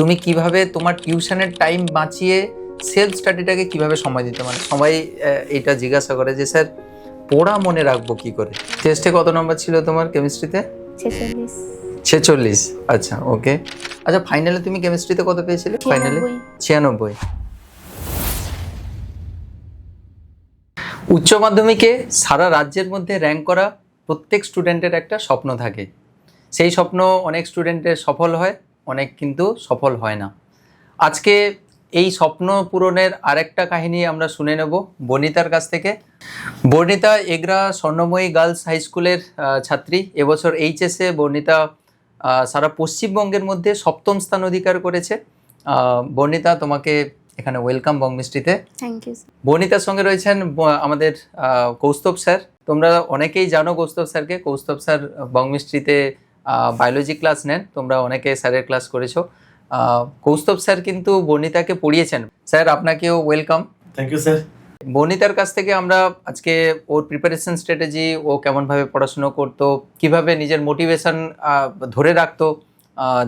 তুমি কীভাবে তোমার টিউশনের টাইম বাঁচিয়ে সেলফ স্টাডিটাকে কীভাবে সময় দিতে মানে সবাই এটা জিজ্ঞাসা করে যে স্যার পড়া মনে রাখব কি করে? টেস্টে কত নম্বর ছিল তোমার কেমিস্ট্রিতে ছেচল্লিশ। আচ্ছা ওকে আচ্ছা ফাইনালে তুমি কেমিস্ট্রিতে কত পেয়েছিলে? ফাইনালে। ছিয়ানব্বই। উচ্চ মাধ্যমিকে সারা রাজ্যের মধ্যে র্যাঙ্ক করা প্রত্যেক স্টুডেন্টের একটা স্বপ্ন থাকে। সেই স্বপ্ন অনেক স্টুডেন্টের সফল হয়। অনেক কিন্তু সফল হয় না। আজকে এই স্বপ্ন পূরণের আরেকটা কাহিনী আমরা শুনে নেব বনিতার কাছ থেকে। বর্ণিতা এগরা স্বর্ণময়ী গার্লস হাই স্কুলের ছাত্রী। এবছর এইচএসে বর্ণিতা সারা পশ্চিমবঙ্গের মধ্যে সপ্তম স্থান অধিকার করেছে। বর্ণিতা তোমাকে এখানে ওয়েলকাম বংমিষ্টিতে। থ্যাংক ইউ বর্ণিতার সঙ্গে রয়েছেন আমাদের কৌস্তব স্যার। তোমরা অনেকেই জানো কৌস্তব স্যারকে। কৌস্তব স্যার বংমিস্ট্রিতে বায়োলজি ক্লাস নেন। তোমরা অনেকে স্যারের ক্লাস করেছ। কৌস্তব স্যার কিন্তু বর্ণিতাকে পড়িয়েছেন। স্যার আপনাকেও ওয়েলকাম থ্যাংক ইউ স্যার বর্ণিতার কাছ থেকে আমরা আজকে ওর প্রিপারেশন স্ট্র্যাটেজি ও কেমনভাবে পড়াশুনো করতো কীভাবে নিজের মোটিভেশন ধরে রাখতো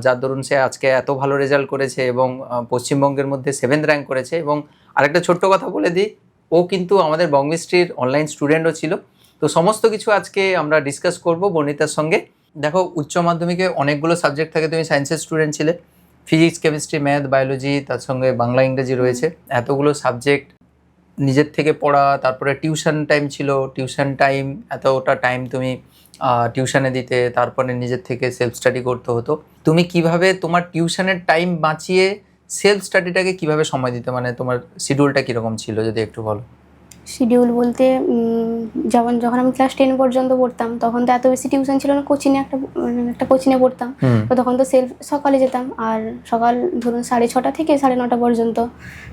যার দরুন সে আজকে এত ভালো রেজাল্ট করেছে এবং পশ্চিমবঙ্গের মধ্যে সেভেন্থ র্যাঙ্ক করেছে এবং আরেকটা ছোট্ট কথা বলে দিই ও কিন্তু আমাদের বঙ্গমিস্ট্রির অনলাইন স্টুডেন্টও ছিল। তো সমস্ত কিছু আজকে আমরা ডিসকাস করব বর্ণিতার সঙ্গে। দেখো, উচ্চ মাধ্যমিকে অনেকগুলো সাবজেক্ট থাকে। তুমি সায়েন্সের স্টুডেন্ট ছিলে। ফিজিক্স কেমিস্ট্রি ম্যাথ বায়োলজি তার সঙ্গে বাংলা, ইংরেজি রয়েছে। এতগুলো সাবজেক্ট নিজের থেকে পড়া, তারপরে টিউশন টাইম ছিল। টিউশন টাইম এতটা টাইম তুমি টিউশনে দিতে, তারপরে নিজের থেকে সেলফ স্টাডি করতে হতো। তুমি কীভাবে তোমার টিউশনের টাইম বাঁচিয়ে সেলফ স্টাডিটাকে কীভাবে সময় দিতে? মানে তোমার শিডিউলটা কীরকম ছিল, যদি একটু বলো? শিডিউল বলতে যেমন যখন আমি ক্লাস টেন পর্যন্ত পড়তাম তখন তো এত বেশি টিউশন ছিল না কোচিনে একটা মানে একটা কোচিনে পড়তাম। তো তখন তো সেলফ সকালে যেতাম আর সকাল ধরুন সাড়ে ছটা থেকে সাড়ে নটা পর্যন্ত।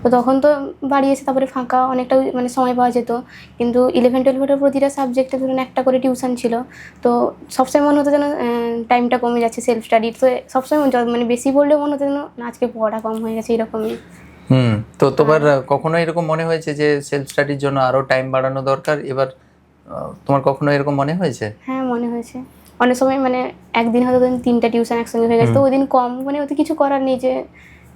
তো তখন তো বাড়ি এসে তারপরে ফাঁকা অনেকটা মানে সময় পাওয়া যেত। কিন্তু ইলেভেন টুয়েলভের প্রতিটা সাবজেক্টে ধরুন একটা করে টিউশন ছিল। তো সবসময় মনে হতো যেন টাইমটা কমে যাচ্ছে সেলফ স্টাডির তো সবসময় মানে বেশি পড়লেও মনে হতো যেন আজকে পড়া কম হয়ে গেছে এরকমই। হুম। তো তোমার কখনো এরকম মনে হয়েছে যে সেলফ স্টাডির জন্য আরও টাইম বাড়ানো দরকার? এবার আহ, তোমার কখনো এরকম মনে হয়েছে? হ্যাঁ মনে হয়েছে। অনেক সময় মানে একদিন হয়তো তিনটা টিউশন একসঙ্গে হয়ে গেছে তো ওই দিন কম মানে ওতে কিছু করার নেই যে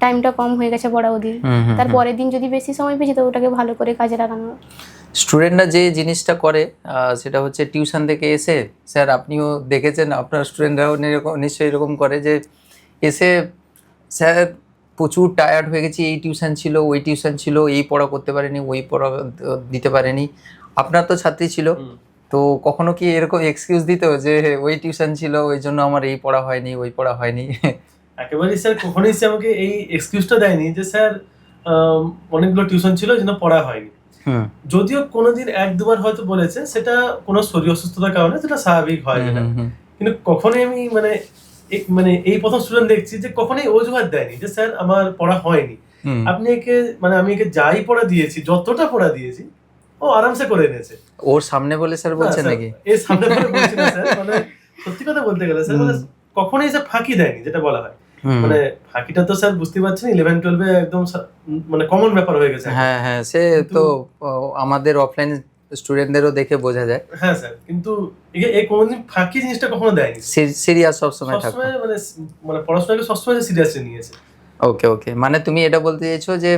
টাইমটা কম হয়ে গেছে পড়া ওদিন হুম, হুম, তার পরের দিন যদি বেশি সময় পেয়েছি তো ওটাকে ভালো করে কাজে লাগানো। স্টুডেন্টরা যে জিনিসটা করে আহ, সেটা হচ্ছে টিউশন থেকে এসে স্যার আপনিও দেখেছেন আপনার স্টুডেন্টরাও এরকম নিশ্চয়ই এরকম করে যে এসে স্যার প্রচুর টায়ার্ড হয়ে গেছি এই টিউশন ছিল ওই টিউশন ছিল এই পড়া করতে পারেনি ওই পড়া দিতে পারেনি। আপনার তো ছাত্রী ছিল। তো কখনো কি এরকম এক্সকিউজ দিত যে ওই টিউশন ছিল ওই জন্য আমার এই পড়া হয়নি ওই পড়া হয়নি? একেবারেই স্যার কখনোই সে আমাকে এই এক্সকিউজটা দেয়নি যে স্যার অনেকগুলো টিউশন ছিল যেন পড়া হয়নি। যদিও কোনোদিন এক দুবার হয়তো বলেছে সেটা কোনো শরীর অসুস্থতার কারণে সেটা স্বাভাবিক হয়। কিন্তু কখনোই আমি মানে মানে এই প্রথম স্টুডেন্ট দেখছি যে কখনোই অজুহাত দেয়নি যে স্যার আমার পড়া হয়নি। আপনি একে মানে আমি একে যাই পড়া দিয়েছি যতটা পড়া দিয়েছি ও আরামসে করে এনেছে। ওর সামনে বলে স্যার বলছেন নাকি? এর সামনে করে বলছি স্যার মানে সত্যি কথা বলতে গেলে স্যার মানে। কখনোই স্যার ফাঁকি দেয়নি যেটা বলা হয়। মানে ফাঁকিটা তো স্যার বুঝতে পারছেন ইলেভেন টুয়েলভে একদম মানে কমন ব্যাপার হয়ে গেছে। হ্যাঁ হ্যাঁ সে তো আমাদের অফলাইন স্টুডেন্টদেরও দেখে বোঝা যায়। হ্যাঁ স্যার কিন্তু এই কোনোদিন ফাঁকি জিনিসটা কখনো দেয়নি সিরিয়াস সবসময় থাকো। সবসময় মানে মানে পড়াশোনাকে সবসময় সিরিয়াসলি নিয়েছে। ওকে ওকে মানে তুমি এটা বলতে চাইছো যে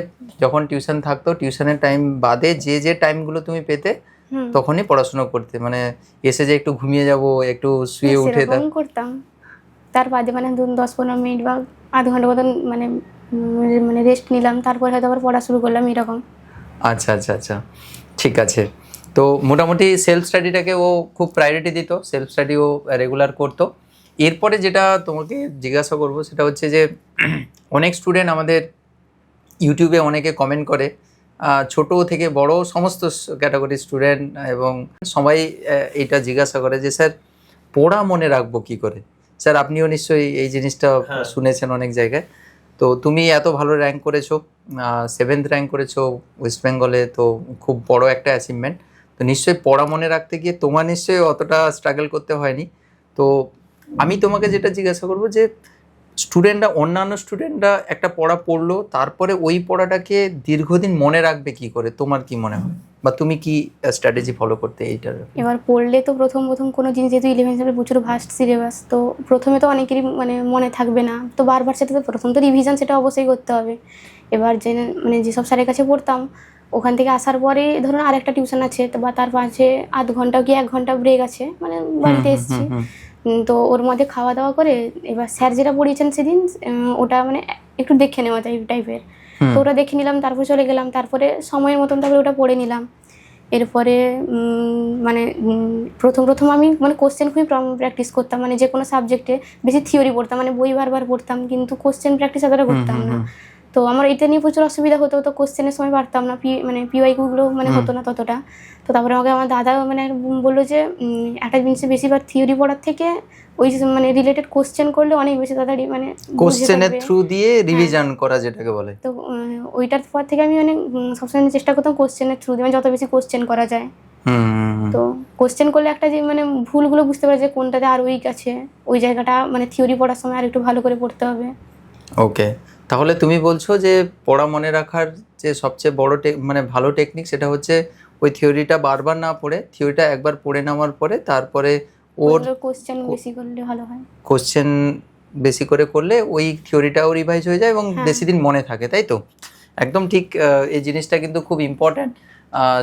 যখন টিউশন থাকতো টিউশনের টাইম বাদে যে যে টাইমগুলো তুমি পেতে তখনই পড়াশোনা করতে। মানে এসে যে একটু ঘুমিয়ে যাব একটু শুয়ে উঠে করতাম। তার বাদে মানে ধরুন দশ পনেরো মিনিট বা আধ ঘণ্টা মতন মানে মানে রেস্ট নিলাম তারপর হয়তো আবার পড়া শুরু করলাম এরকম। আচ্ছা আচ্ছা আচ্ছা। ঠিক আছে। তো মোটামুটি সেলফ স্টাডিটাকে ও খুব প্রায়োরিটি দিত সেলফ স্টাডি ও রেগুলার করতো। এরপরে যেটা তোমাকে জিজ্ঞাসা করব সেটা হচ্ছে যে অনেক স্টুডেন্ট আমাদের ইউটিউবে অনেকে কমেন্ট করে ছোট থেকে বড় সমস্ত ক্যাটাগরির স্টুডেন্ট এবং সবাই এটা জিজ্ঞাসা করে যে স্যার পড়া মনে রাখব কি করে? স্যার আপনিও নিশ্চয়ই এই জিনিসটা হ্যাঁ। শুনেছেন অনেক জায়গায়। তো তুমি এত ভালো র্যাঙ্ক করেছ সেভেন্থ র্যাঙ্ক করেছ ওয়েস্ট বেঙ্গলে তো খুব বড় একটা অ্যাচিভমেন্ট তো নিশ্চয়ই পড়া মনে রাখতে গিয়ে তোমার নিশ্চয়ই অতটা স্ট্রাগল করতে হয়নি। তো আমি তোমাকে যেটা জিজ্ঞাসা করব যে স্টুডেন্টরা অন্যান্য স্টুডেন্টরা একটা পড়া পড়ল, তারপরে ওই পড়াটাকে দীর্ঘদিন মনে রাখবে কি করে? তোমার কি মনে হয়? বা তুমি কি স্ট্র্যাটেজি ফলো করতে এইটার? এবার পড়লে তো প্রথম প্রথম কোনো জিনিস যেহেতু ইলেভেন হিসাবে প্রচুর ভাস্ট সিলেবাস তো প্রথমে তো অনেকেরই মানে মনে থাকবে না। তো বারবার সেটা তো প্রথম তো রিভিশন সেটা অবশ্যই করতে হবে। এবার যে মানে যেসব স্যারের কাছে পড়তাম ওখান থেকে আসার পরে ধরুন আরেকটা টিউশন আছে বা তার পাশে আধ ঘণ্টা কি এক ঘণ্টা ব্রেক আছে মানে বাড়িতে এসেছি। তো ওর মধ্যে খাওয়া দাওয়া করে এবার স্যার যেটা পড়িয়েছেন সেদিন ওটা মানে একটু দেখে নেওয়া টাইপ টাইপের তো ওটা দেখে নিলাম তারপর চলে গেলাম তারপরে সময়ের মতন তারপরে ওটা পড়ে নিলাম। এরপরে মানে প্রথম প্রথম আমি মানে কোশ্চেন খুবই প্র্যাকটিস করতাম মানে যে কোনো সাবজেক্টে বেশি থিওরি পড়তাম মানে বই বারবার পড়তাম কিন্তু কোশ্চেন প্র্যাকটিস এতটা করতাম না। তো আমার এটা নিয়ে প্রচুর অসুবিধা হতো তো কোশ্চেনের সময় পারতাম না পি মানে পিওয়াইগুলো মানে হতো না ততটা। তো তারপরে আমাকে আমার দাদা মানে বলল যে একটা জিনিসে বেশিরভাগ থিওরি পড়ার থেকে ওই মানে রিলেটেড কোশ্চেন করলে অনেক বেশি তাড়াতাড়ি মানে কোশ্চেনের থ্রু দিয়ে রিভিশন করা যেটাকে বলে। তো ওইটার পর থেকে আমি মানে সবসময় চেষ্টা করতাম কোশ্চেনের থ্রু দিয়ে মানে যত বেশি কোশ্চেন করা যায়। তো কোশ্চেন করলে একটা যে মানে ভুলগুলো বুঝতে পারে যে কোনটাতে আর উইক আছে ওই জায়গাটা মানে থিওরি পড়ার সময় আর একটু ভালো করে পড়তে হবে। ওকে তাহলে তুমি বলছো যে পড়া মনে রাখার যে সবচেয়ে বড় টেক মানে ভালো টেকনিক সেটা হচ্ছে ওই থিওরিটা বারবার না পড়ে থিওরিটা একবার পড়ে নেওয়ার পরে তারপরে ওর কোশ্চেন বেশি করলে ভালো হয়। কোশ্চেন বেশি করে করলে ওই থিওরিটাও রিভাইজ হয়ে যায় এবং হ্যাঁ। বেশি দিন মনে থাকে তাই তো? একদম ঠিক এই জিনিসটা কিন্তু খুব ইম্পর্ট্যান্ট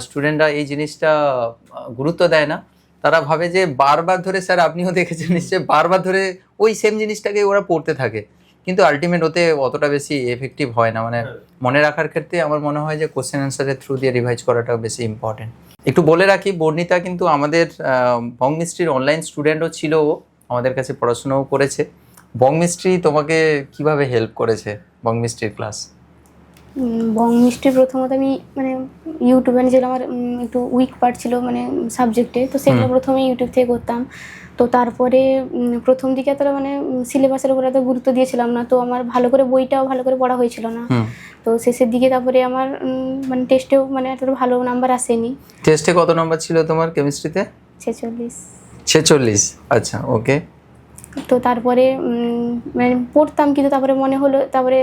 স্টুডেন্টরা এই জিনিসটা গুরুত্ব দেয় না। তারা ভাবে যে বারবার ধরে স্যার আপনিও দেখেছেন নিশ্চয়ই বারবার ধরে ওই সেম জিনিসটাকে ওরা পড়তে থাকে। কিন্তু আলটিমেট ওতে অতটা বেশি এফেক্টিভ হয় না। মানে হ্যাঁ। মনে রাখার ক্ষেত্রে আমার মনে হয় যে কোশ্চেন অ্যান্সারের থ্রু দিয়ে রিভাইজ করাটা বেশি ইম্পর্টেন্ট একটু বলে রাখি বর্ণিতা কিন্তু আমাদের বং মিস্ট্রির অনলাইন স্টুডেন্টও ছিল আমাদের কাছে পড়াশোনাও করেছে। বং মিস্ট্রি তোমাকে কীভাবে হেল্প করেছে বং মিস্ট্রির ক্লাস উম, বং মিষ্টি প্রথমত আমি মানে ইউটিউবে যেগুলো আমার একটু উইক পার্ট ছিল মানে সাবজেক্টে তো সেগুলো। প্রথমে ইউটিউব থেকে করতাম। তো তারপরে প্রথম দিকে এতটা মানে সিলেবাসের উপরে এত গুরুত্ব দিয়েছিলাম না তো আমার ভালো করে বইটাও ভালো করে পড়া হয়েছিল না। তো শেষের দিকে তারপরে আমার মানে টেস্টেও মানে এতটা ভালো নাম্বার আসেনি। টেস্টে কত নাম্বার ছিল তোমার কেমিস্ট্রিতে ছেচল্লিশ। ছেচল্লিশ আচ্ছা ওকে তো তারপরে মানে পড়তাম কিন্তু তারপরে মনে হলো তারপরে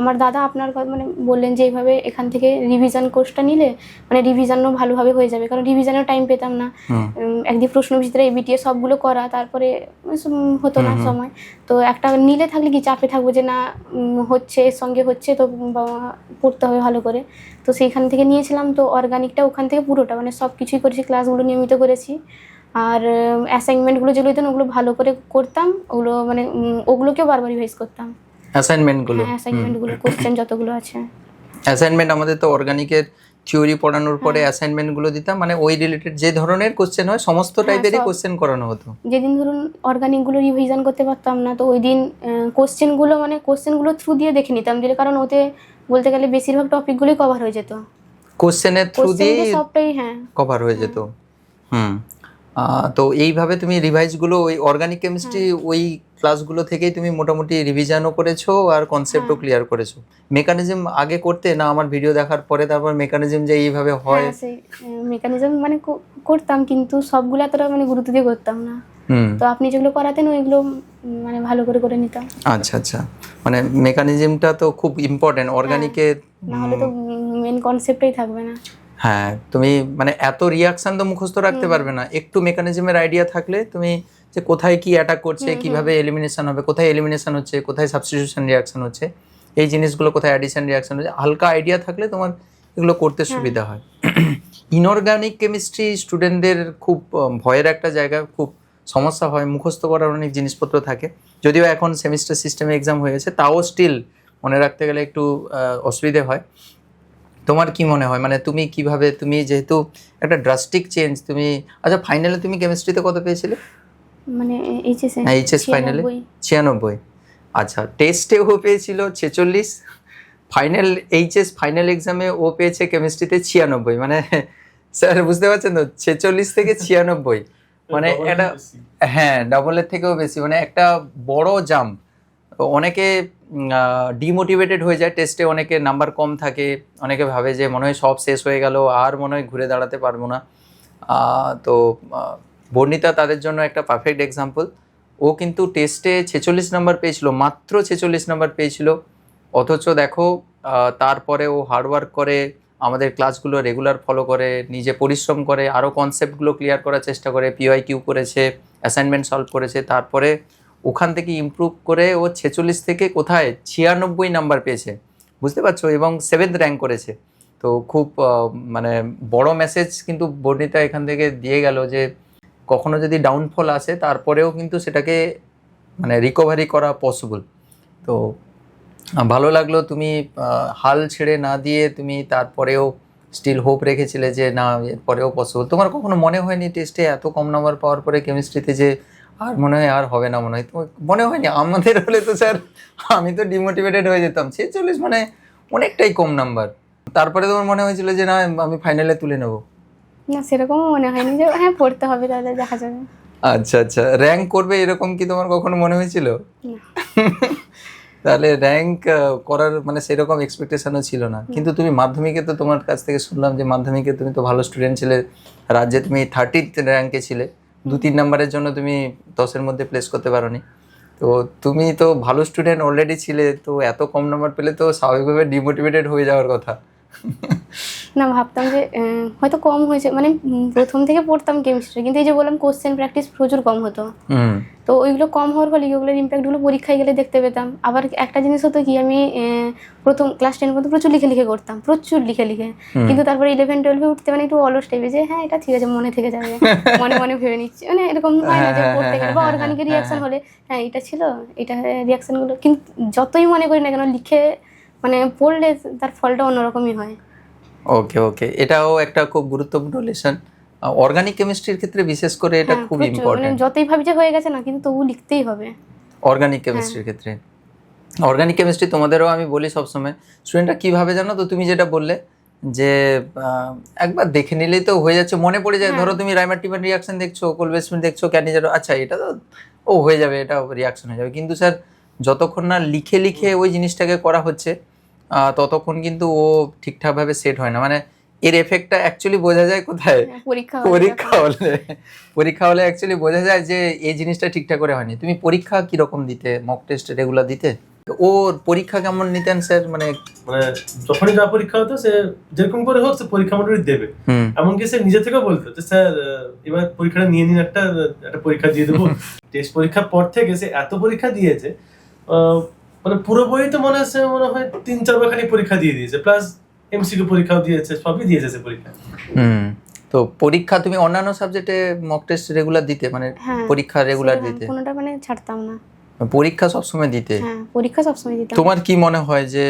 আমার দাদা আপনার মানে বললেন যে এইভাবে এখান থেকে রিভিশন কোর্সটা নিলে মানে রিভিশনও ভালোভাবে হয়ে যাবে। কারণ রিভিশনের টাইম পেতাম না। একদিন প্রশ্ন ভিতরে এবিটিএ সবগুলো করা তারপরে হতো না। সময়। তো একটা নিলে থাকলে কি চাপে থাকব যে না হচ্ছে এর সঙ্গে হচ্ছে তো বাবা পড়তে হবে ভালো করে। তো সেইখান থেকে নিয়েছিলাম তো অর্গানিকটা ওখান থেকে পুরোটা মানে সব কিছুই করেছি ক্লাসগুলো নিয়মিত করেছি। আর অ্যাসাইনমেন্টগুলো যেগুলো দিতেন ওগুলো ভালো করে করতাম। ওগুলো মানে ওগুলোকেও বারবার রিভাইজ করতাম। অ্যাসাইনমেন্টগুলো হ্যাঁ অ্যাসাইনমেন্টগুলো কোশ্চেন যতগুলো আছে। অ্যাসাইনমেন্ট আমাদের তো অর্গানিকের থিওরি পড়ানোর পরে হ্যাঁ। অ্যাসাইনমেন্টগুলো দিতাম মানে ওই রিলেটেড যে ধরনের কোশ্চেন হয় সমস্ত হ্যাঁ, টাইপেরই সব। কোশ্চেন করানো হতো। যেদিন ধরুন অর্গানিকগুলো রিভিশন করতে পারতাম না তো ওই দিন কোশ্চেনগুলো মানে কোশ্চেনগুলো থ্রু দিয়ে দেখে নিতাম দিলে কারণ ওতে বলতে গেলে বেশিরভাগ টপিকগুলোই কভার হয়ে যেত। কোশ্চেনের থ্রু দিয়ে সবটাই হ্যাঁ। কভার হয়ে যেত। হুম। আহ, তো এইভাবে তুমি রিভাইজগুলো ওই অর্গানিক কেমিস্ট্রি ওই ক্লাসগুলো থেকেই তুমি মোটামুটি রিভিশনও করেছ আর কনসেপ্টও হ্যাঁ। ক্লিয়ার করেছ। মেকানিজম আগে করতে না আমার ভিডিও দেখার পরে তারপর মেকানিজম যে এইভাবে হয় হ্যাঁ? মেকানিজম মানে করতাম কিন্তু সবগুলো এতটা মানে গুরুত্ব দিয়ে করতাম না। হুম। তো আপনি যেগুলো করাতেন ওইগুলো মানে ভালো করে করে নিতাম। আচ্ছা আচ্ছা। মানে মেকানিজমটা তো খুব ইম্পর্টেন্ট অর্গানিকের না হলে তো মেন কনসেপ্টই থাকবে না। হ্যাঁ তুমি মানে এত রিয়াকশন তো মুখস্থ রাখতে পারবে না। একটু মেকানিজমের আইডিয়া থাকলে তুমি যে কোথায় কি অ্যাটাক করছে। কীভাবে এলিমিনেশন হবে কোথায় এলিমিনেশন হচ্ছে কোথায় সাবস্টিটিউশন রিয়াকশন হচ্ছে এই জিনিসগুলো কোথায় অ্যাডিশন রিয়াকশন হচ্ছে হালকা আইডিয়া থাকলে তোমার এগুলো করতে হ্যাঁ। সুবিধা হয়। ইনঅর্গানিক কেমিস্ট্রি স্টুডেন্টদের খুব ভয়ের একটা জায়গা খুব সমস্যা হয় মুখস্থ করার অনেক জিনিসপত্র থাকে। যদিও এখন সেমিস্টার সিস্টেমে এক্সাম হয়ে গেছে তাও স্টিল মনে রাখতে গেলে একটু অসুবিধে হয়। তোমার কি মনে হয়? মানে তুমি কীভাবে তুমি যেহেতু একটা ড্রাস্টিক চেঞ্জ তুমি আচ্ছা ফাইনালে তুমি কেমিস্ট্রিতে কত পেয়েছিলে? মানে এইচএস হ্যাঁ, HS final এ? ছিয়ানব্বই। আচ্ছা টেস্টে ও পেয়েছিল ছেচল্লিশ ফাইনাল এইচএস ফাইনাল এক্সামে ও পেয়েছে কেমিস্ট্রিতে ছিয়ানব্বই। মানে স্যার বুঝতে পারছেন তো? ছেচল্লিশ থেকে ছিয়ানব্বই। মানে এটা। হ্যাঁ ডবলের থেকেও বেশি। মানে একটা বড় জাম্প অনেকে ডিমোটিভেটেড হয়ে যায় টেস্টে অনেকে নাম্বার কম থাকে, অনেকে ভাবে যে মনে হয় সব শেষ হয়ে গেল, আর মনে হয় ঘুরে দাঁড়াতে পারব না। তো বর্ণিতা তাদের জন্য একটা পারফেক্ট এক্সাম্পল ও কিন্তু টেস্টে ছেচল্লিশ নাম্বার পেয়েছিল, মাত্র ছেচল্লিশ নাম্বার পেয়েছিল। অথচ দেখো তারপরে ও হার্ডওয়ার্ক করে, আমাদের ক্লাসগুলো রেগুলার ফলো করে, নিজে পরিশ্রম করে আরও কনসেপ্টগুলো ক্লিয়ার করার চেষ্টা করে পিওয়াই কিউ করেছে অ্যাসাইনমেন্ট সলভ করেছে, তারপরে ওখান থেকে ইমপ্রুভ করে ও ছেচল্লিশ থেকে কোথায়? ছিয়ানব্বই নাম্বার পেয়েছে। বুঝতে পারছ? এবং সেভেন্থ র্যাঙ্ক করেছে। তো খুব মানে বড় মেসেজ কিন্তু বর্ণিতা এখান থেকে দিয়ে গেল যে কখনো যদি ডাউনফল আসে, তারপরেও কিন্তু সেটাকে মানে রিকভারি করা পসিবল তো ভালো লাগল তুমি হাল ছেড়ে না দিয়ে তুমি তারপরেও স্টিল হোপ রেখেছিলে যে না, এরপরেও পসিবল তোমার কখনো মনে হয়নি টেস্টে এত কম নাম্বার পাওয়ার পরে কেমিস্ট্রিতে যে আর মনে হয় আর হবে না মনে হয়। মনে হয়নি আমাদের হলে তো স্যার আমি তো ডিমোটিভেটেড হয়ে যেতাম। ছেচল্লিশ মানে অনেকটাই কম নাম্বার তারপরে তোমার মনে হয়েছিল যে না আমি ফাইনালে তুলে নেব। না সেরকমও মনে হয়নি যে হ্যাঁ পড়তে হবে তাহলে দেখা যাবে। আচ্ছা আচ্ছা। র্যাঙ্ক করবে এরকম কি তোমার কখনো মনে হয়েছিল? তাহলে র্যাঙ্ক করার মানে সেরকম এক্সপেকটেশনও ছিল না। কিন্তু তুমি মাধ্যমিকে তো তোমার কাছ থেকে শুনলাম যে মাধ্যমিকে তুমি তো ভালো স্টুডেন্ট ছিলে। রাজ্যে তুমি থার্টিথ র্যাঙ্কে ছিলে। দু তিন নাম্বারের জন্য তুমি দশের মধ্যে প্লেস করতে পারোনি। তো তুমি তো ভালো স্টুডেন্ট অলরেডি ছিলে, তো এত কম নাম্বার পেলে তো স্বাভাবিকভাবে ডিমোটিভেটেড হয়ে যাওয়ার কথা। না ভাবতাম যে হয়তো কম হয়েছে। মানে প্রথম থেকে পড়তাম কেমিস্ট্রি কিন্তু এই যে বললাম কোশ্চেন প্র্যাকটিস প্রচুর কম হতো। তো ওইগুলো কম হওয়ার ফলে কি ওগুলোর ইম্প্যাক্টগুলো পরীক্ষায় গেলে দেখতে পেতাম। আবার একটা জিনিস হতো কি আমি প্রথম ক্লাস টেন পর্যন্ত প্রচুর লিখে লিখে করতাম প্রচুর লিখে লিখে। কিন্তু তারপরে ইলেভেন টুয়েলভে উঠতে মানে একটু অলস টাইপে যে হ্যাঁ এটা ঠিক আছে মনে থেকে যাবে। মনে মনে ভেবে নিচ্ছি। মানে এরকম হয় না যে পড়তে গেলে বা হ্যাঁ, অর্গানিক হ্যাঁ, রিয়াকশন হ্যাঁ। হলে হ্যাঁ এটা ছিল এটা রিয়াকশনগুলো কিন্তু যতই মনে করি না কেন লিখে মানে পড়লে তার ফলটা অন্যরকমই হয়। ওকে ওকে। এটাও একটা খুব গুরুত্বপূর্ণ লেসন। অর্গানিক কেমিস্ট্রির ক্ষেত্রে বিশেষ করে এটা হ্যাঁ, খুব প্রচুর। মানে ইম্পর্টেন্ট যতই ভাবি যে হয়ে গেছে না কিন্তু তবু লিখতেই হবে। অর্গানিক কেমিস্ট্রির ক্ষেত্রে। অর্গানিক কেমিস্ট্রি তোমাদেরও আমি বলি সবসময় স্টুডেন্টরা কীভাবে জানো তো তুমি যেটা বললে যে একবার দেখে নিলেই তো হয়ে যাচ্ছে মনে পড়ে যায় হ্যাঁ। ধরো তুমি রাইমার্টিমেন্ট রিয়াকশন দেখছ কোলবেসমেন্ট দেখছ ক্যানিজার আচ্ছা এটা তো ও হয়ে যাবে এটা রিয়াকশন হয়ে যাবে। কিন্তু স্যার যতক্ষণ না লিখে লিখে ওই জিনিসটাকে করা হচ্ছে ততক্ষণ কিন্তু ও ঠিকঠাকভাবে সেট হয় না। মানে এর এফেক্টটা অ্যাকচুয়ালি বোঝা যায় কোথায়? হ্যাঁ, পরীক্ষা হলে পরীক্ষা হলে। পরীক্ষা হলে অ্যাকচুয়ালি বোঝা যায় যে এই জিনিসটা ঠিকঠাক করে হয়নি। তুমি পরীক্ষা কীরকম দিতে? মক টেস্ট রেগুলার দিতে? ও পরীক্ষা কেমন নিতেন স্যার মানে মানে যখনই যা পরীক্ষা হতো সে যেরকম করে হোক সে পরীক্ষা মোটামুটি দেবে। হুম। এমনকি সে নিজে থেকেও বলতো যে স্যার এবার পরীক্ষাটা নিয়ে নিন একটা একটা পরীক্ষা দিয়ে দেবো। টেস্ট পরীক্ষার পর থেকে সে এত পরীক্ষা দিয়েছে আহ, মানে পুরো বই তো মনে হচ্ছে মনে হয় তিন চারবার খানি পরীক্ষা দিয়ে দিয়েছে প্লাস এমসিকিউ পরীক্ষাও দিয়েছে সবই দিয়েছে সে পরীক্ষা। হুম তো পরীক্ষা তুমি অন্যান্য সাবজেক্টে মক টেস্ট রেগুলার দিতে মানে হ্যাঁ পরীক্ষা রেগুলার হ্যাঁ, দিতে? কোনোটা মানে ছাড়তাম না। পরীক্ষা সবসময় দিতে? হ্যাঁ পরীক্ষা সবসময় দিতাম। তোমার কি মনে হয় যে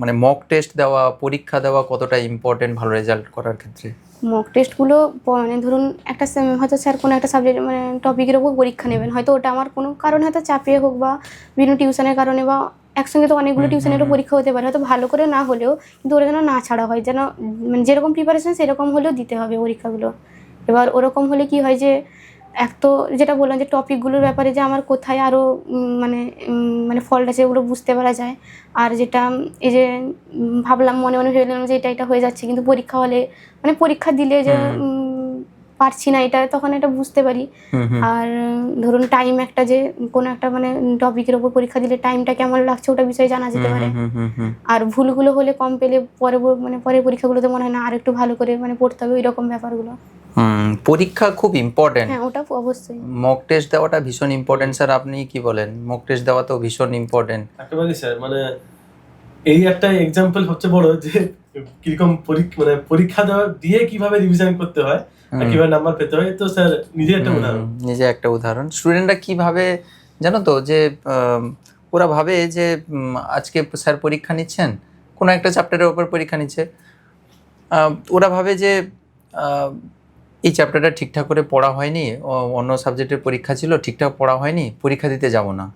মানে মক টেস্ট দেওয়া পরীক্ষা দেওয়া কতটা ইম্পর্টেন্ট ভালো রেজাল্ট করার ক্ষেত্রে? মক টেস্টগুলো মানে ধরুন একটা হয়তো স্যার কোনো একটা সাবজেক্ট মানে টপিকের উপর পরীক্ষা নেবেন। হয়তো ওটা আমার কোনো কারণে হয়তো চাপিয়ে হোক বা বিভিন্ন টিউশনের কারণে বা একসঙ্গে তো অনেকগুলো টিউশনেরও পরীক্ষা হতে পারে। হয়তো ভালো করে না হলেও কিন্তু ওরা যেন না ছাড়া হয় যেন মানে যেরকম প্রিপারেশন সেরকম হলেও দিতে হবে পরীক্ষাগুলো। এবার ওরকম হলে কি হয় যে এক তো যেটা বললাম যে টপিকগুলোর ব্যাপারে যে আমার কোথায় আরও মানে মানে ফল্ট আছে ওগুলো বুঝতে পারা যায়। আর যেটা এই যে ভাবলাম মনে মনে ভেবেলাম যে এটা এটা হয়ে যাচ্ছে কিন্তু পরীক্ষা হলে মানে পরীক্ষা দিলে যে পারছি না এটা তখন এটা বুঝতে পারি। আর ধরুন টাইম একটা যে কোনো একটা মানে টপিকের ওপর পরীক্ষা দিলে টাইমটা কেমন লাগছে ওটা বিষয়ে জানা যেতে পারে। আর ভুলগুলো হলে কম পেলে পরে মানে পরে পরীক্ষাগুলোতে মনে হয় না আর একটু ভালো করে মানে পড়তে হবে ওই রকম ব্যাপারগুলো। পরীক্ষা খুব ইম্পর্টেন্ট হ্যাঁ ওটা অবশ্যই। মক টেস্ট দেওয়াটা ভীষণ ইম্পর্টেন্ট স্যার আপনি কি বলেন? মক টেস্ট দেওয়া তো ভীষণ ইম্পর্টেন্ট একেবারেই স্যার মানে এই একটা এক্সাম্পল সবচেয়ে বড় যে কীরকম পরীক্ষা মানে পরীক্ষা দেওয়া দিয়ে কীভাবে রিভিশন করতে হয় আর কীভাবে নাম্বার পেতে হয় তো স্যার নিজে একটা উদাহরণ। নিজে একটা উদাহরণ। স্টুডেন্টরা কীভাবে জানো তো যে ওরা ভাবে যে আজকে স্যার পরীক্ষা নিচ্ছেন কোনো একটা চ্যাপ্টারের ওপর পরীক্ষা নিচ্ছে। ওরা ভাবে যে এই চ্যাপ্টারটা ঠিকঠাক করে পড়া হয়নি ও- অন্য সাবজেক্টের পরীক্ষা ছিল ঠিকঠাক পড়া হয়নি পরীক্ষা দিতে যাব না।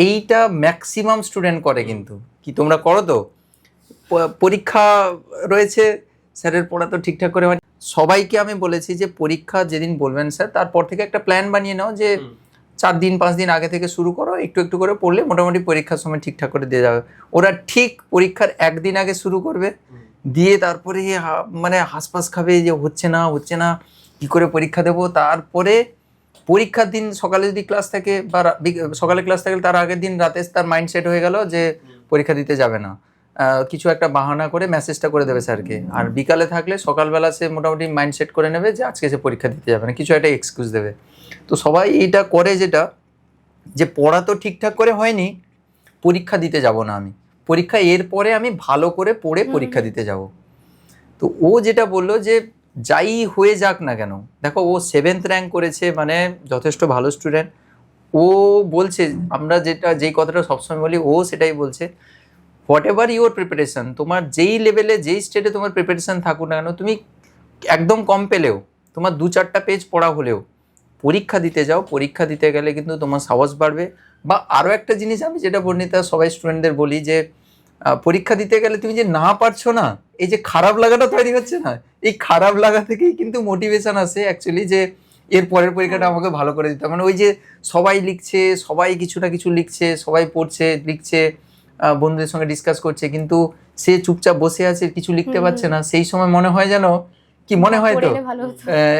এইটা ম্যাক্সিমাম স্টুডেন্ট করে কিন্তু। কি তোমরা করো তো? পরীক্ষা রয়েছে স্যারের পড়া তো ঠিকঠাক করে হয়নি। সবাইকে আমি বলেছি যে পরীক্ষা যেদিন বলবেন স্যার তারপর থেকে একটা প্ল্যান বানিয়ে নাও যে চার দিন পাঁচ দিন আগে থেকে শুরু করো একটু একটু করে পড়লে মোটামুটি পরীক্ষার সময় ঠিকঠাক করে দিয়ে যাবে। ওরা ঠিক পরীক্ষার একদিন আগে শুরু করবে দিয়ে তারপরে মানে হাসপাস খাবে যে হচ্ছে না হচ্ছে না। কি করে পরীক্ষা দেবো? তারপরে পরীক্ষার দিন সকালে যদি ক্লাস থাকে বা সকালে ক্লাস থাকলে তার আগের দিন রাতে তার মাইন্ড সেট হয়ে গেল যে পরীক্ষা দিতে যাবে না। কিছু একটা বাহানা করে মেসেজটা করে দেবে স্যারকে। আর বিকালে থাকলে সকালবেলা সে মোটামুটি মাইন্ড সেট করে নেবে যে আজকে সে পরীক্ষা দিতে যাবে না। কিছু একটা এক্সকিউজ দেবে। তো সবাই এটা করে যেটা যে পড়া তো ঠিকঠাক করে হয়নি পরীক্ষা দিতে যাব না আমি। পরীক্ষা এর পরে আমি ভালো করে পড়ে পরীক্ষা দিতে যাব। তো ও যেটা বলল যে যাই হয়ে যাক না কেন, দেখো ও সেভেন্থ র্যাঙ্ক করেছে মানে যথেষ্ট ভালো স্টুডেন্ট ও বলছে, আমরা যেটা, যেই কথাটা সবসময় বলি, ও সেটাই বলছে হোয়াট এভার ইউর প্রিপারেশন তোমার যেই লেভেলে যেই স্টেটে তোমার প্রিপারেশন থাকুক না কেন, তুমি একদম কম পেলেও, তোমার দু চারটা পেজ পড়া হলেও, পরীক্ষা দিতে যাও, পরীক্ষা দিতে গেলে কিন্তু তোমার সাহস বাড়বে। বা আরও একটা জিনিস আমি যেটা বর্ণিতা সবাই স্টুডেন্টদের বলি যে পরীক্ষা দিতে গেলে তুমি যে না পারছ না এই যে খারাপ লাগাটা তৈরি হচ্ছে না এই খারাপ লাগা থেকেই কিন্তু মোটিভেশন আসে অ্যাকচুয়ালি যে এর পরের পরীক্ষাটা আমাকে ভালো করে দিতে মানে ওই যে সবাই লিখছে সবাই কিছু না কিছু লিখছে সবাই পড়ছে লিখছে বন্ধুদের সঙ্গে ডিসকাস করছে কিন্তু সে চুপচাপ বসে আছে কিছু লিখতে পারছে না সেই সময় মনে হয় যেন কি মনে হয় তো?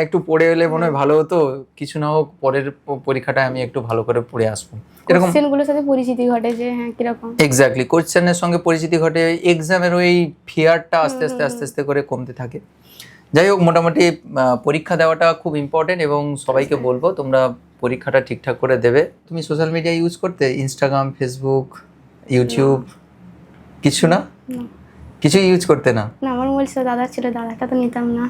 একটু পড়ে এলে মনে হয় ভালো হতো? কিছু না হোক পরের পরীক্ষাটা আমি একটু ভালো করে পড়ে আসব। এরকম সাথে পরিচিতি ঘটে যে হ্যাঁ কীরকম? এক্স্যাক্টলি কোশ্চেনের সঙ্গে পরিচিতি ঘটে এক্সামের ওই ফিয়ারটা আস্তে আস্তে আস্তে আস্তে করে কমতে থাকে। যাই হোক মোটামুটি পরীক্ষা দেওয়াটা খুব ইম্পর্টেন্ট এবং সবাইকে বলব তোমরা পরীক্ষাটা ঠিকঠাক করে দেবে। তুমি সোশ্যাল মিডিয়া ইউজ করতে? ইনস্টাগ্রাম ফেসবুক ইউটিউব কিছু না। কিছু ইউজ করতে না? না আমার মোবাইল ছিল দাদা ছিল দাদাটা তো নিতাম না।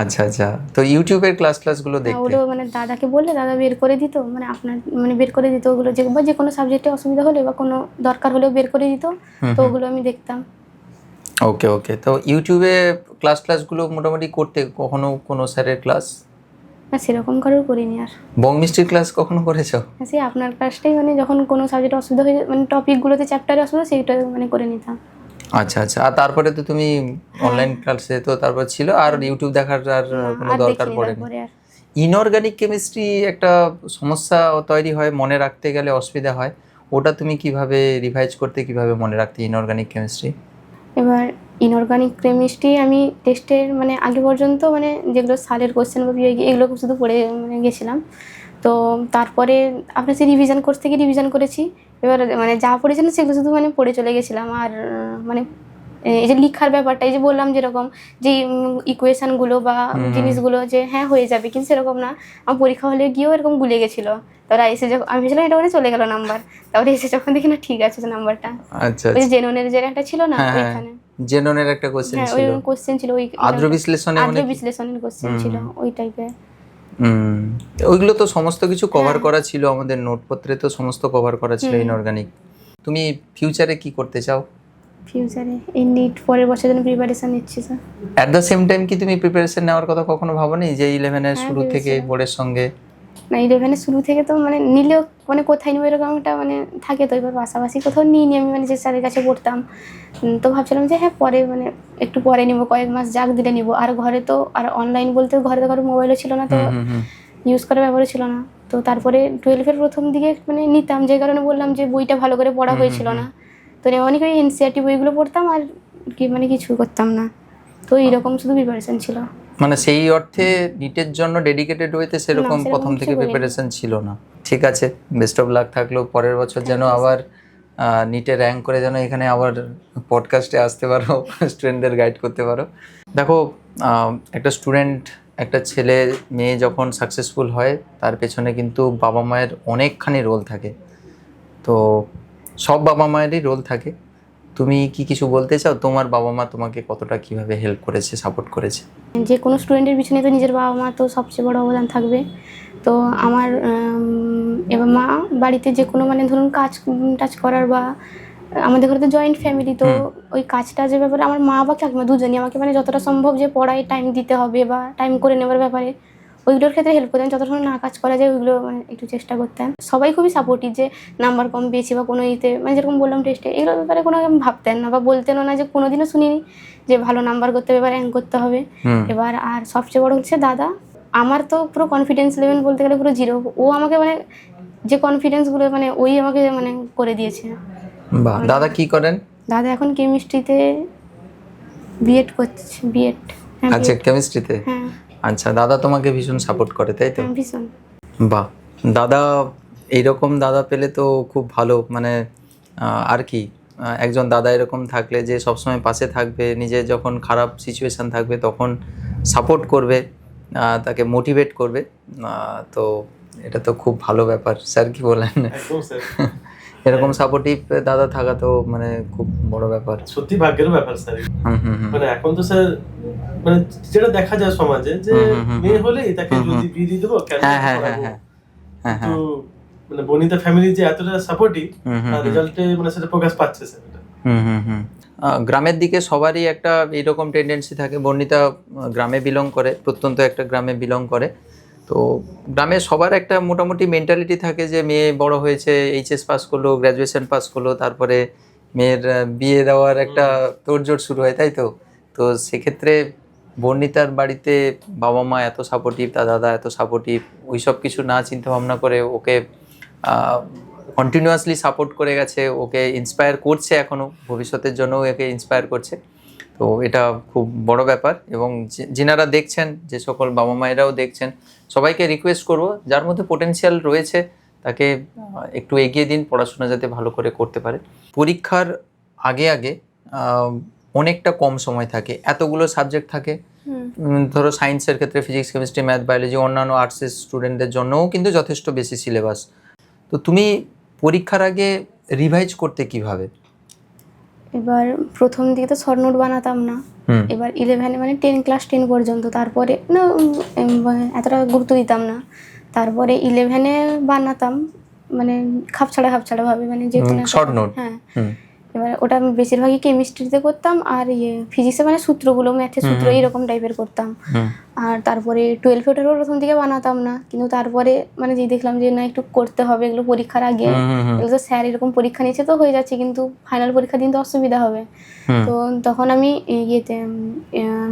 আচ্ছা আচ্ছা। তো ইউটিউবের ক্লাস ক্লাসগুলো দেখতে? ওগুলো মানে দাদাকে বললে দাদা বের করে দিত মানে আপনার মানে বের করে দিত ওগুলো যে বা যে কোনো সাবজেক্টে অসুবিধা হলে বা কোনো দরকার হলেও বের করে দিত তো ওগুলো আমি দেখতাম। ওকে ওকে। তো ইউটিউবে ক্লাস ক্লাসগুলো মোটামুটি করতে কখনো কোনো স্যারের ক্লাস না সেরকম কারোর করিনি আর। বং মিষ্টির ক্লাস কখনো করেছ? সেই আপনার কাজটাই মানে যখন কোনো সাবজেক্টে অসুবিধা হয়ে মানে টপিকগুলোতে চ্যাপ্টারে অসুবিধা সেইটা মানে করে নিতাম। আচ্ছা আচ্ছা। আর তারপরে তো তুমি অনলাইন ক্লাসে তো তারপর ছিল আর ইউটিউব দেখার আর কোনো দরকার দেখিনি পড়েনি। ইনঅর্গানিক কেমিস্ট্রি একটা সমস্যা তৈরি হয় মনে রাখতে গেলে অসুবিধা হয়। ওটা তুমি কীভাবে রিভাইজ করতে কীভাবে মনে রাখতে ইনঅর্গানিক কেমিস্ট্রি এবার ইনঅর্গানিক কেমিস্ট্রি আমি টেস্টের মানে আগে পর্যন্ত মানে যেগুলো সালের কোশ্চেন এগুলো শুধু পড়ে মানে গেছিলাম। তো তারপরে আপনার সেই রিভিশন কোর্স থেকে রিভিশন করেছি এবার মানে যা পড়েছিলাম সেগুলো শুধু মানে পড়ে চলে গেছিলাম। আর মানে এই যে লিখার ব্যাপারটা এই যে বললাম যেরকম যে ইকুয়েশনগুলো বা জিনিসগুলো যে হ্যাঁ হয়ে যাবে কিন্তু সেরকম না। আমার পরীক্ষা হলে গিয়েও এরকম গুলে গেছিল। তারপরে এসে যখন আমি ভেবেছিলাম এটা মানে চলে গেল নাম্বার তারপরে এসে যখন দেখি না ঠিক আছে নাম্বারটা আচ্ছা ওই যে আচ্ছা। জেননের যে একটা ছিল না হ্যাঁ, হ্যাঁ। ওইখানে। জেননের একটা কোশ্চেন হ্যাঁ ওই ছিল। কোশ্চেন ছিল ওই আদ্র বিশ্লেষণে আদ্র বিশ্লেষণের কোশ্চেন ছিল ওই টাইপের ওইগুলো তো সমস্ত কিছু কভার হ্যাঁ। করা ছিল আমাদের নোটপত্রে তো সমস্ত কভার করা ছিল। ইনঅর্গানিক তুমি ফিউচারে কি করতে চাও? ফিউচারে এই নিট পরের বছর জন্য প্রিপারেশন নিচ্ছি sir at the same time কি তুমি প্রিপারেশন নেওয়ার কথা কখনো ভাবনি যে ইলেভেনের হ্যাঁ, শুরু থেকে বোর্ডের সঙ্গে না ইলেভেনের শুরু থেকে তো মানে নিলেও মানে কোথায় নেব এরকম একটা মানে থাকে তো এবার পাশাপাশি কোথাও নিইনি আমি মানে যে স্যারের কাছে পড়তাম। তো ভাবছিলাম যে হ্যাঁ পরে মানে একটু পরে নিব কয়েক মাস যাক দিলে নিব। আর ঘরে তো আর অনলাইন বলতে ঘরে তো কারও মোবাইলও ছিল না তো। ইউজ করার ব্যাপারও ছিল না। তো তারপরে টুয়েলভের প্রথম দিকে মানে নিতাম যে কারণে বললাম যে বইটা ভালো করে পড়া হয়েছিল না। তো অনেক ওই এনসিআরটি বইগুলো পড়তাম আর কি মানে কিছু করতাম না। তো এইরকম শুধু প্রিপারেশন ছিল। মানে সেই অর্থে নিটের জন্য ডেডিকেটেড হইতে সেরকম প্রথম থেকে। প্রিপারেশন ছিল না। ঠিক আছে বেস্ট অফ লাক থাকল পরের বছর যেন আবার নিটে র্যাঙ্ক করে যেন এখানে আবার পডকাস্টে আসতে পারো স্টুডেন্টদের গাইড করতে পারো। দেখো একটা স্টুডেন্ট একটা ছেলে মেয়ে যখন সাকসেসফুল হয় তার পেছনে কিন্তু বাবা মায়ের অনেকখানি রোল থাকে। তো সব বাবা মায়েরই রোল থাকে। তুমি কি কিছু বলতে চাও? তোমার বাবা মা তোমাকে কতটা কীভাবে হেল্প করেছে সাপোর্ট করেছে? যে কোনো স্টুডেন্টের পিছনে তো নিজের বাবা মা তো সবচেয়ে বড় অবদান থাকবে। তো আমার এবার মা বাড়িতে যে কোনো মানে ধরুন কাজ টাজ করার বা আমাদের ঘরে তো জয়েন্ট ফ্যামিলি তো ওই কাজটা যে ব্যাপারে আমার মা বা কাকিমা দুজনই আমাকে মানে যতটা সম্ভব যে পড়ায় টাইম দিতে হবে বা টাইম করে নেওয়ার ব্যাপারে। ওইগুলোর ক্ষেত্রে হেল্প করতেন। যতক্ষণ না কাজ করা যায় ওইগুলো মানে একটু চেষ্টা করতেন। সবাই খুবই সাপোর্টিভ যে নাম্বার কম পেয়েছি বা কোনো ইতে মানে যেরকম বললাম টেস্টে এগুলোর ব্যাপারে কোনো ভাবতেন না বা বলতেনও না যে কোনোদিনও শুনিনি যে ভালো নাম্বার করতে হবে বা র্যাঙ্ক করতে হবে। এবার আর সবচেয়ে বড় হচ্ছে দাদা আমার তো পুরো কনফিডেন্স লেভেল বলতে গেলে পুরো জিরো ও আমাকে মানে যে কনফিডেন্সগুলো মানে ওই আমাকে মানে করে দিয়েছে। দাদা কি করেন? দাদা এখন কেমিস্ট্রিতে বিএড করছে বিএড আচ্ছা কেমিস্ট্রিতে হ্যাঁ। আচ্ছা দাদা তোমাকে ভীষণ সাপোর্ট করে তাই তো? ভীষণ। বাহ দাদা এইরকম দাদা পেলে তো খুব ভালো মানে আর কি একজন দাদা এরকম থাকলে যে সবসময় পাশে থাকবে নিজে যখন খারাপ সিচুয়েশান থাকবে তখন সাপোর্ট করবে তাকে মোটিভেট করবে তো এটা তো খুব ভালো ব্যাপার স্যার কি বলেন? স্যার। এরকম সাপোর্টিভ দাদা থাকা তো মানে খুব বড় ব্যাপার। সত্যি ভাগ্যের ব্যাপার স্যার হুম হুম হুম। মানে এখন তো স্যার মানে যেটা দেখা যায় সমাজে যে মেয়ে হলেই তাকে। যদি বিয়ে দিয়ে দেবো কেন হ্যাঁ হ্যাঁ হ্যাঁ তো মানে বনিতা ফ্যামিলি যে এতটা সাপোর্টিভ তার রেজাল্টে মানে সেটা প্রকাশ পাচ্ছে স্যার এটা। হুম হুম হুম। গ্রামের দিকে সবারই একটা এইরকম টেন্ডেন্সি থাকে। বর্ণিতা গ্রামে বিলং করে প্রত্যন্ত একটা গ্রামে বিলং করে। তো গ্রামে সবার একটা মোটামুটি মেন্টালিটি থাকে যে মেয়ে বড় হয়েছে এইচএস পাস করল গ্র্যাজুয়েশন পাস করল তারপরে মেয়ের বিয়ে দেওয়ার একটা তোড়জোড় শুরু হয় তাই তো? তো সেক্ষেত্রে বর্ণিতার বাড়িতে বাবা মা এত সাপোর্টিভ তার দাদা এত সাপোর্টিভ ওই সব কিছু না চিন্তা ভাবনা করে ওকে কন্টিনিউয়াসলি সাপোর্ট করে গেছে ওকে ইন্সপায়ার করছে এখনও ভবিষ্যতের জন্য ওকে ইন্সপায়ার করছে। তো এটা খুব বড় ব্যাপার এবং যিনারা দেখছেন যে সকল বাবা মায়েরাও দেখছেন সবাইকে রিকোয়েস্ট করব যার মধ্যে পোটেনশিয়াল রয়েছে তাকে একটু এগিয়ে দিন পড়াশোনা যাতে ভালো করে করতে পারে। পরীক্ষার আগে আগে অনেকটা কম সময় থাকে এতগুলো সাবজেক্ট থাকে। ধরো সায়েন্সের ক্ষেত্রে ফিজিক্স কেমিস্ট্রি ম্যাথ বায়োলজি অন্যান্য আর্টসের স্টুডেন্টদের জন্যও কিন্তু যথেষ্ট বেশি সিলেবাস তো তুমি পরীক্ষার আগে রিভাইজ করতে কীভাবে? এবার প্রথম দিকে তো শর্ট নোট বানাতাম না। এবার ইলেভেনে মানে টেন ক্লাস টেন পর্যন্ত। তারপরে না উম, এতটা গুরুত্ব দিতাম না। তারপরে ইলেভেনে বানাতাম মানে খাপছাড়া খাপছাড়া খাপ ছাড়া ভাবে মানে যে কোনো একটা- short হ্যাঁ। এবার ওটা আমি বেশিরভাগই কেমিস্ট্রিতে করতাম আর ইয়ে ফিজিক্সে মানে সূত্রগুলো ম্যাথের সূত্র। এইরকম টাইপের করতাম। আর তারপরে টুয়েলভে ওটারও প্রথম দিকে বানাতাম না কিন্তু তারপরে মানে যে দেখলাম যে না একটু করতে হবে এগুলো পরীক্ষার আগে। এগুলো তো স্যার এরকম পরীক্ষা নিচ্ছে তো হয়ে যাচ্ছে কিন্তু ফাইনাল পরীক্ষা দিন তো অসুবিধা হবে। তো তখন আমি ইয়েতে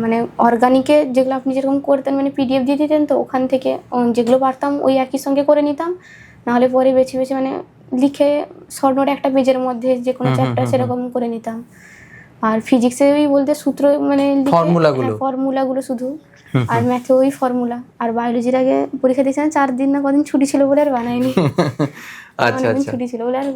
মানে অর্গানিকে যেগুলো আপনি যেরকম করতেন মানে পিডিএফ দিয়ে দিতেন তো ওখান থেকে যেগুলো পারতাম ওই একই সঙ্গে করে নিতাম। নাহলে পরে বেছে বেছে মানে লিখে নোট একটা পেজের মধ্যে যে কোনো চ্যাপ্টার সেরকম করে নিতাম। আর ফিজিক্সে ওই বলতে সূত্র মানে ফর্মুলাগুলো। ফর্মুলাগুলো শুধু। আর ম্যাথে ওই ফর্মুলা আর বায়োলজির আগে পরীক্ষা দিয়েছিলাম চার দিন না কদিন ছুটি ছিল বলে আর বানাইনি আচ্ছা আচ্ছা। ছুটি ছিল বলে আর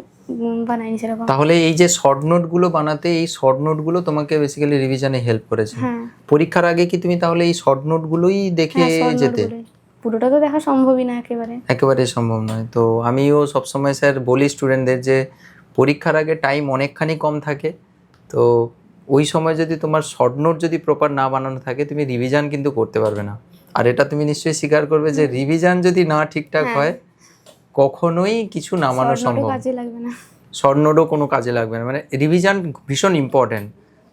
বানাইনি সেরকম। তাহলে এই যে শর্ট নোটগুলো বানাতে এই শর্ট নোটগুলো তোমাকে বেসিক্যালি রিভিশনে হেল্প করেছে। হ্যাঁ। পরীক্ষার আগে কি তুমি তাহলে এই শর্ট নোটগুলোই দেখে হ্যাঁ যেতে? গুলোই। পুরোটা তো দেখা সম্ভবই না একেবারে। একেবারে সম্ভব নয়। তো আমিও সবসময় স্যার বলি স্টুডেন্টদের যে পরীক্ষার আগে টাইম অনেকখানি কম থাকে। তো ওই সময় যদি তোমার শর্ট নোট যদি প্রপার না বানানো থাকে তুমি রিভিশন কিন্তু করতে পারবে না। আর এটা তুমি নিশ্চয়ই স্বীকার করবে যে রিভিশন যদি না ঠিকঠাক হ্যাঁ। হয় কখনোই কিছু নামানো সম্ভব কাজে লাগবে না। শর্ট নোটও কোনো কাজে লাগবে না। মানে রিভিশন ভীষণ ইম্পর্টেন্ট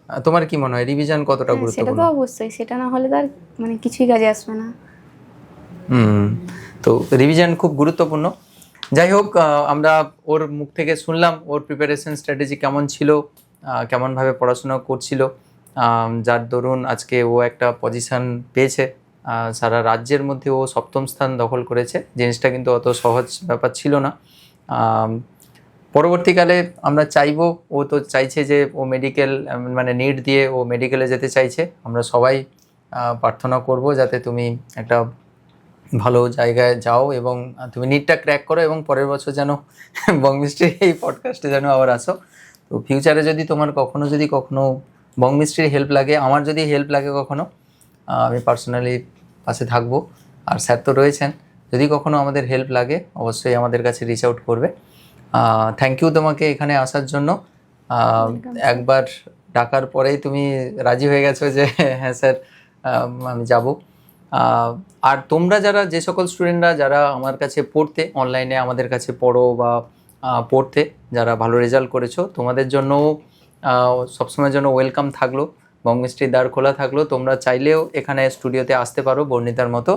তোমার কি মনে হয়? রিভিশন কতটা হ্যাঁ, সেটা তো অবশ্যই। সেটা না হলে তো আর মানে কিছুই কাজে আসবে না। তো রিভিশন খুব গুরুত্বপূর্ণ। যাই হোক আমরা ওর মুখ থেকে শুনলাম ওর প্রিপারেশন স্ট্র্যাটেজি কেমন ছিল কেমনভাবে পড়াশোনা করছিল। যার দরুন আজকে ও একটা পজিশন পেয়েছে। সারা রাজ্যের মধ্যে ও সপ্তম স্থান দখল করেছে। জিনিসটা কিন্তু অত সহজ ব্যাপার ছিল না। পরবর্তীকালে আমরা চাইব, ও তো চাইছে যে ও মেডিকেল মানে নিট দিয়ে ও মেডিকেলে যেতে চাইছে। আমরা সবাই প্রার্থনা করব যাতে তুমি একটা ভালো জায়গায় যাও এবং তুমি নিটটা ক্র্যাক করো এবং পরের বছর যেন বংমিস্ট্রির এই পডকাস্টে যেন আবার আসো। তো ফিউচারে যদি তোমার কখনো যদি কখনো বংমিস্ট্রির হেল্প লাগে আমার যদি হেল্প লাগে কখনো আমি পার্সোনালি পাশে থাকব। আর স্যার তো রয়েছেন যদি কখনো আমাদের হেল্প লাগে অবশ্যই আমাদের কাছে রিচ আউট করবে। থ্যাংক ইউ তোমাকে এখানে আসার জন্য। একবার ডাকার পরেই তুমি রাজি হয়ে গেছো যে হ্যাঁ স্যার আমি যাব। আর তোমরা যারা, যে সকল স্টুডেন্টরা যারা আমার কাছে পড়তে অনলাইনে আমাদের কাছে পড়ো বা পড়তে, যারা ভালো রেজাল্ট করেছ, তোমাদের জন্য সবসময়ের জন্য ওয়েলকাম থাকল বঙ্গমিস্ট্রির দ্বার খোলা থাকল। তোমরা চাইলেও এখানে স্টুডিওতে আসতে পারো বর্ণিতার মতো।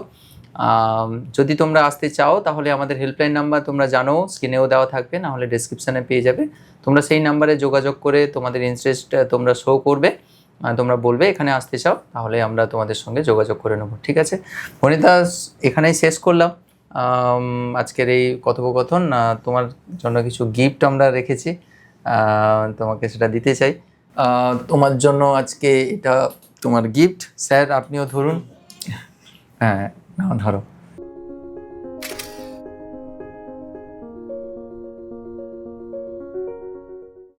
যদি তোমরা আসতে চাও, তাহলে আমাদের হেল্পলাইন নাম্বার তোমরা জানো স্ক্রিনেও দেওয়া থাকবে, নাহলে ডিসক্রিপশানে পেয়ে যাবে। তোমরা সেই নাম্বারে যোগাযোগ করে তোমাদের ইন্টারেস্ট তোমরা শো করবে। তোমরা বলবে, এখানে আসতে চাও, তাহলে আমরা তোমাদের সঙ্গে যোগাযোগ করে নেব, ঠিক আছে? বনিতা এখানেই শেষ করলাম। আজকের এই কথোপকথন তোমার জন্য কিছু গিফট আমরা রেখেছি তোমাকে সেটা দিতে চাই। তোমার জন্য আজকে এটা তোমার গিফট স্যার, আপনিও ধরুন। হ্যাঁ ধরো।